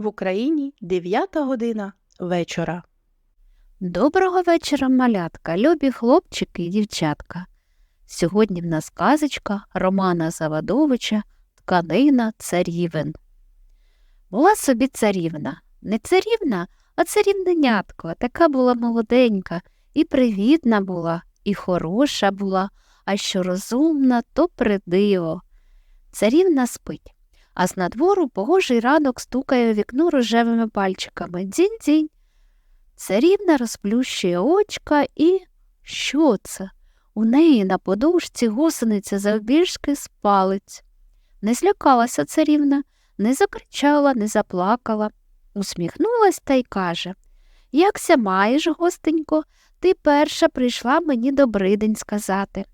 В Україні 9 година вечора. Доброго вечора, малятка, любі хлопчики і дівчатка. Сьогодні в нас казочка Романа Завадовича Тканина царівен. Була собі царівна. Не царівна, а царівненятко. Така була молоденька, і привітна була, і хороша була, а що розумна, то придиво. Царівна спить, а з надвору погожий ранок стукає у вікно рожевими пальчиками. Дзінь-дзінь. Царівна розплющує очка і. Що це? У неї на подушці гусениця завбільшки з палець. Не злякалася царівна, не закричала, не заплакала. Усміхнулась та й каже Якся маєш, гостенько, ти перша прийшла мені добридень сказати.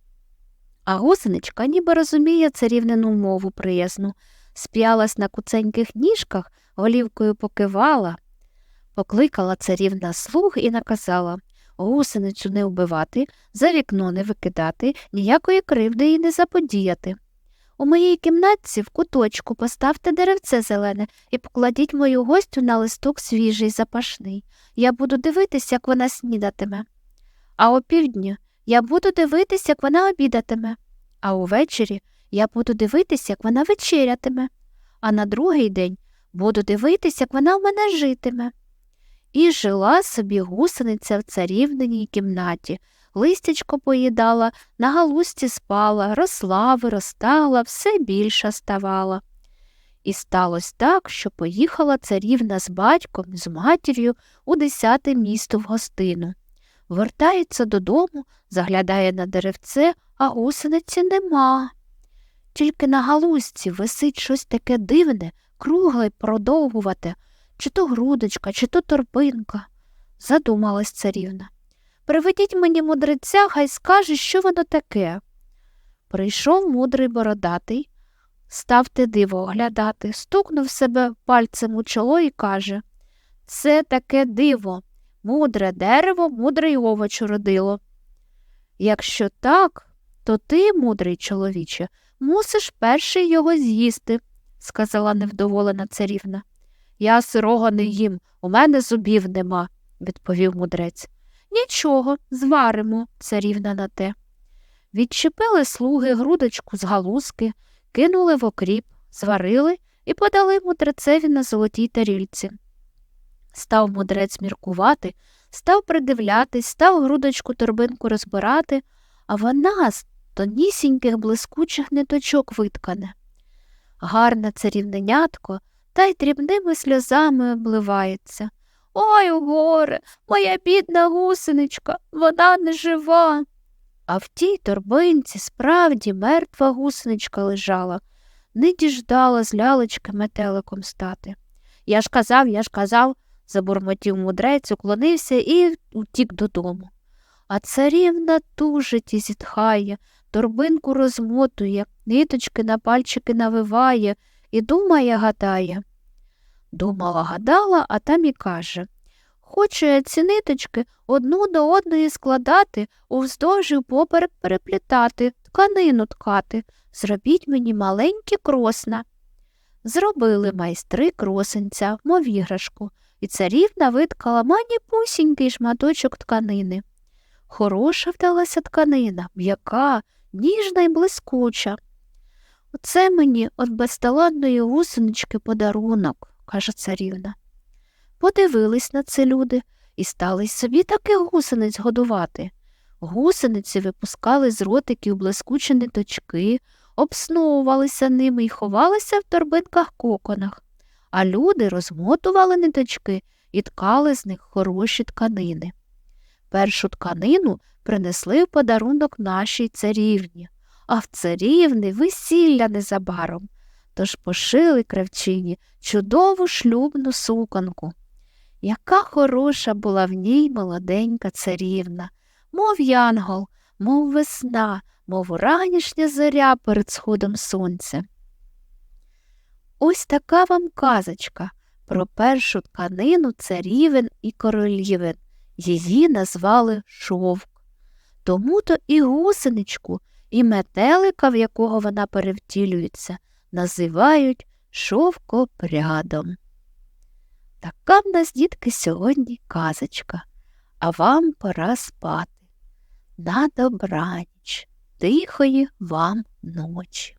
А гусеничка ніби розуміє царівнину мову приязну, сп'ялась на куценьких ніжках, голівкою покивала. Покликала царівна слуг і наказала гусеницю не вбивати, за вікно не викидати, ніякої кривди їй не заподіяти. У моїй кімнатці в куточку поставте деревце зелене і покладіть мою гостю на листок свіжий запашний. Я буду дивитись, як вона снідатиме. А опівдні я буду дивитись, як вона обідатиме, а увечері я буду дивитись, як вона вечерятиме, а на другий день буду дивитись, як вона в мене житиме. І жила собі гусениця в царівниній кімнаті, листячко поїдала, на галузці спала, росла, виростала, все більша ставала. І сталося так, що поїхала царівна з батьком, з матір'ю у десяте місто в гостину. Вертається додому, заглядає на деревце, а гусениці нема. Тільки на галузці висить щось таке дивне, кругле продовгувате, чи то грудочка, чи то торбинка. Задумалась царівна. Приведіть мені мудреця, хай скаже, що воно таке. Прийшов мудрий бородатий, став те диво оглядати, стукнув себе пальцем у чоло і каже Це таке диво, мудре дерево, мудрий овоч родило. Якщо так, то ти, мудрий чоловіче, мусиш перший його з'їсти, сказала невдоволена царівна. Я сирого не їм, у мене зубів нема, відповів мудрець. Нічого, зваримо, царівна на те. Відчепили слуги грудочку з галузки, кинули в окріп, зварили і подали мудрецеві на золотій тарільці. Став мудрець міркувати, став придивлятись, став грудочку торбинку розбирати, а вона з тонісіньких блискучих ниточок виткане. Гарне царівненятко та й дрібними сльозами обливається. Ой, горе, моя бідна гусеничка, вона не жива. А в тій торбинці справді мертва гусеничка лежала, не діждала з лялечки метеликом стати. Я ж казав, я ж казав, забурмотів мудрець, уклонився і утік додому. А царівна тужить і зітхає, торбинку розмотує, ниточки на пальчики навиває і думає, гадає. Думала, гадала, а там і каже Хочу я ці ниточки одну до одної складати, увздовж і поперек переплітати, тканину ткати. Зробіть мені маленькі кросна. Зробили майстри кросенця, мов іграшку, і царівна виткала маніпусінький шматочок тканини. Хороша вдалася тканина, м'яка, ніжна й блискуча. Оце мені от безталанної гусенички подарунок, каже царівна. Подивились на це люди і стали собі таки гусениць годувати. Гусениці випускали з ротиків блискучі ниточки, обсновувалися ними і ховалися в торбинках коконах, а люди розмотували ниточки і ткали з них хороші тканини. Першу тканину принесли в подарунок нашій царівні, а в царівни весілля незабаром. Тож пошили кравчині чудову шлюбну суканку. Яка хороша була в ній молоденька царівна, мов янгол, мов весна, мов ранішня зоря перед сходом сонця. Ось така вам казочка про першу тканину царівен і королівен. Її назвали шовк. Тому то і гусеничку, і метелика, в якого вона перевтілюється, називають шовкопрядом. Така в нас, дітки, сьогодні казочка, а вам пора спати. На добраніч, тихої вам ночі.